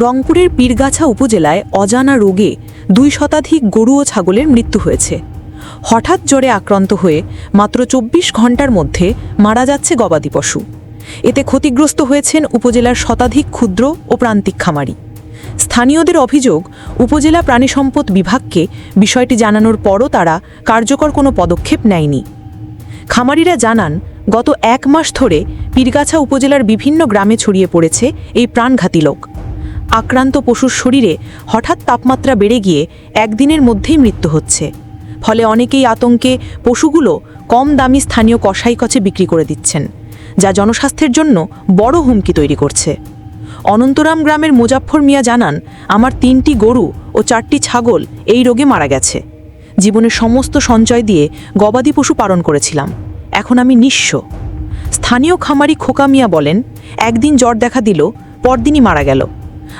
রংপুরের পীরগাছা উপজেলায় অজানা রোগে দুই শতাধিক গরু ও ছাগলের মৃত্যু হয়েছে। হঠাৎ জ্বরে আক্রান্ত হয়ে মাত্র চব্বিশ ঘণ্টার মধ্যে মারা যাচ্ছে গবাদি পশু। এতে ক্ষতিগ্রস্ত হয়েছেন উপজেলার শতাধিক ক্ষুদ্র ও প্রান্তিক খামারি। স্থানীয়দের অভিযোগ, উপজেলা প্রাণিসম্পদ বিভাগকে বিষয়টি জানানোর পরও তারা কার্যকর কোনো পদক্ষেপ নেয়নি। খামারিরা জানান, গত এক মাস ধরে পীরগাছা উপজেলার বিভিন্ন গ্রামে ছড়িয়ে পড়েছে এই প্রাণঘাতী লোক। আক্রান্ত পশুর শরীরে হঠাৎ তাপমাত্রা বেড়ে গিয়ে একদিনের মধ্যেই মৃত্যু হচ্ছে। ফলে অনেকেই আতঙ্কে পশুগুলো কম দামি স্থানীয় কসাইকচে বিক্রি করে দিচ্ছেন, যা জনস্বাস্থ্যের জন্য বড় হুমকি তৈরি করছে। অনন্তরাম গ্রামের মুজাফর মিয়া জানান, আমার তিনটি গরু ও চারটি ছাগল এই রোগে মারা গেছে। জীবনের সমস্ত সঞ্চয় দিয়ে গবাদি পশু পালন করেছিলাম। এখন আমি নিঃস্ব। স্থানীয় খামারি খোকা মিয়া বলেন, একদিন জ্বর দেখা দিল, পরদিনই মারা গেল।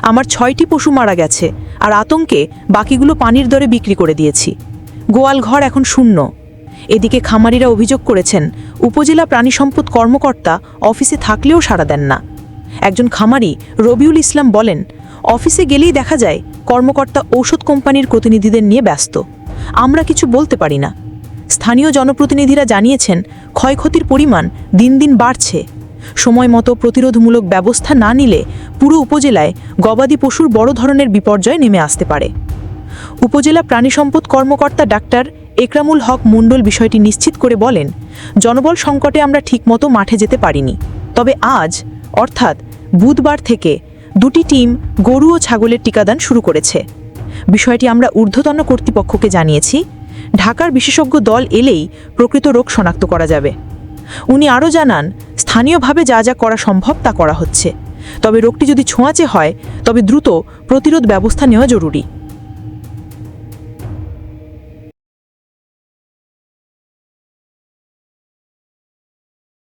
আমার ছয়টি পশু মারা গেছে আর আতঙ্কে বাকিগুলো পানির দরে বিক্রি করে দিয়েছি। গোয়াল ঘর এখন শূন্য। এদিকে খামারিরা অভিযোগ করেছেন, উপজেলা প্রাণিসম্পদ কর্মকর্তা অফিসে থাকলেও সাড়া দেন না। একজন খামারি রবিউল ইসলাম বলেন, অফিসে গেলেই দেখা যায় কর্মকর্তা ঔষধ কোম্পানির প্রতিনিধিদের নিয়ে ব্যস্ত। আমরা কিছু বলতে পারি না। স্থানীয় জনপ্রতিনিধিরা জানিয়েছেন, ক্ষয়ক্ষতির পরিমাণ দিন দিন বাড়ছে। সময় মতো প্রতিরোধমূলক ব্যবস্থা না নিলে পুরো উপজেলায় গবাদি পশুর বড় ধরনের বিপর্যয় নেমে আসতে পারে। উপজেলা প্রাণিসম্পদ কর্মকর্তা ডাক্তার একরামুল হক মণ্ডল বিষয়টি নিশ্চিত করে বলেন, জনবল সংকটে আমরা ঠিকমতো মাঠে যেতে পারিনি। তবে আজ, অর্থাৎ বুধবার থেকে দুটি টিম গরু ও ছাগলের টিকাদান শুরু করেছে। বিষয়টি আমরা ঊর্ধ্বতন কর্তৃপক্ষকে জানিয়েছি। ঢাকার বিশেষজ্ঞ দল এলেই প্রকৃত রোগ শনাক্ত করা যাবে। উনি আরও জানান, স্থানীয়ভাবে যা যা করা সম্ভব তা করা হচ্ছে। তবে রোগটি যদি ছোঁয়াচে হয় তবে দ্রুত প্রতিরোধ ব্যবস্থা নেওয়া জরুরি।